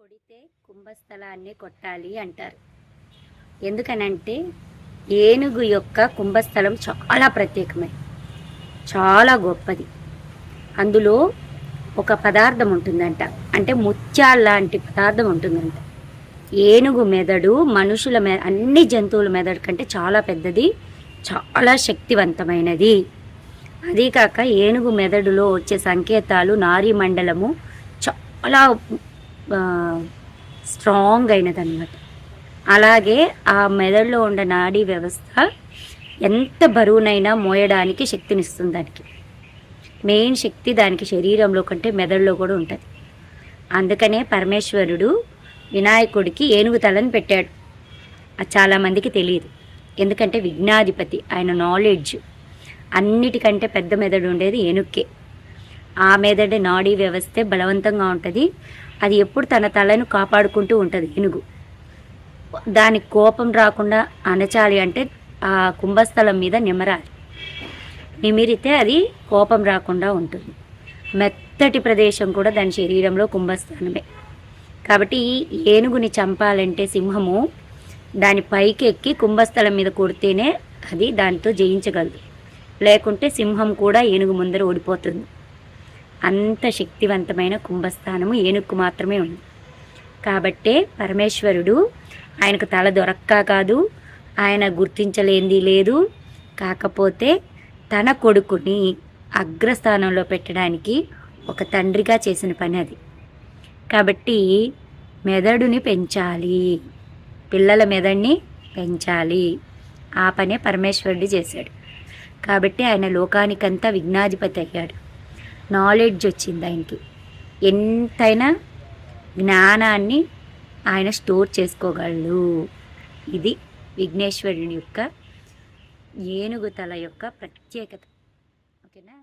కొడితే కుంభస్థలాన్ని కొట్టాలి అంటారు. ఎందుకనంటే ఏనుగు యొక్క కుంభస్థలం చాలా ప్రత్యేకమైన చాలా గొప్పది. అందులో ఒక పదార్థం ఉంటుందంట అంటే ముత్యాల లాంటి పదార్థం ఉంటుందంట. ఏనుగు మెదడు మనుషుల మె అన్ని జంతువుల మెదడు కంటే చాలా పెద్దది చాలా శక్తివంతమైనది. అదీ కాక ఏనుగు మెదడులో వచ్చే సంకేతాలు నారీ మండలము చాలా స్ట్రాంగ్ అయినదన్నమాట. అలాగే ఆ మెదడులో ఉన్న నాడీ వ్యవస్థ ఎంత బరువునైనా మోయడానికి శక్తినిస్తుంది దానికి. మెయిన్ శక్తి దానికి శరీరంలో కంటే మెదడులో కూడా ఉంటుంది. అందుకనే పరమేశ్వరుడు వినాయకుడికి ఏనుగు తలని పెట్టాడు. అది చాలామందికి తెలియదు. ఎందుకంటే విఘ్నాధిపతి ఆయన నాలెడ్జ్ అన్నిటికంటే పెద్ద మెదడు ఉండేది ఏనుక్కే. ఆ మెదడు నాడీ వ్యవస్థే బలవంతంగా ఉంటుంది. అది ఎప్పుడు తన తలను కాపాడుకుంటూ ఉంటుంది ఏనుగు దానికి కోపం రాకుండా అనచాలి అంటే ఆ కుంభస్థలం మీద నిమరాలి. నిమిరితే అది కోపం రాకుండా ఉంటుంది. మెత్తటి ప్రదేశం కూడా దాని శరీరంలో కుంభస్థానమే. కాబట్టి ఏనుగుని చంపాలంటే సింహము దాని పైకి ఎక్కి కుంభస్థలం మీద కొడితేనే అది దానితో జయించగలదు. లేకుంటే సింహం కూడా ఏనుగు ముందర ఓడిపోతుంది. అంత శక్తివంతమైన కుంభస్థానము ఏనుక్కు మాత్రమే ఉంది. కాబట్టే పరమేశ్వరుడు ఆయనకు తల దొరక్క కాదు ఆయన గుర్తించలేంది లేదు. కాకపోతే తన కొడుకుని అగ్రస్థానంలో పెట్టడానికి ఒక తండ్రిగా చేసిన పని అది. కాబట్టి మెదడుని పెంచాలి పిల్లల మెదడుని పెంచాలి. ఆ పనే పరమేశ్వరుడు చేశాడు. కాబట్టి ఆయన లోకానికంతా విఘ్నాధిపతి అయ్యాడు. నాలెడ్జ్ వచ్చింది ఆయనకి. ఎంతైనా జ్ఞానాన్ని ఆయన స్టోర్ చేసుకోగలడు. ఇది విఘ్నేశ్వరుని యొక్క ఏనుగు తల యొక్క ప్రత్యేకత. ఓకేనా?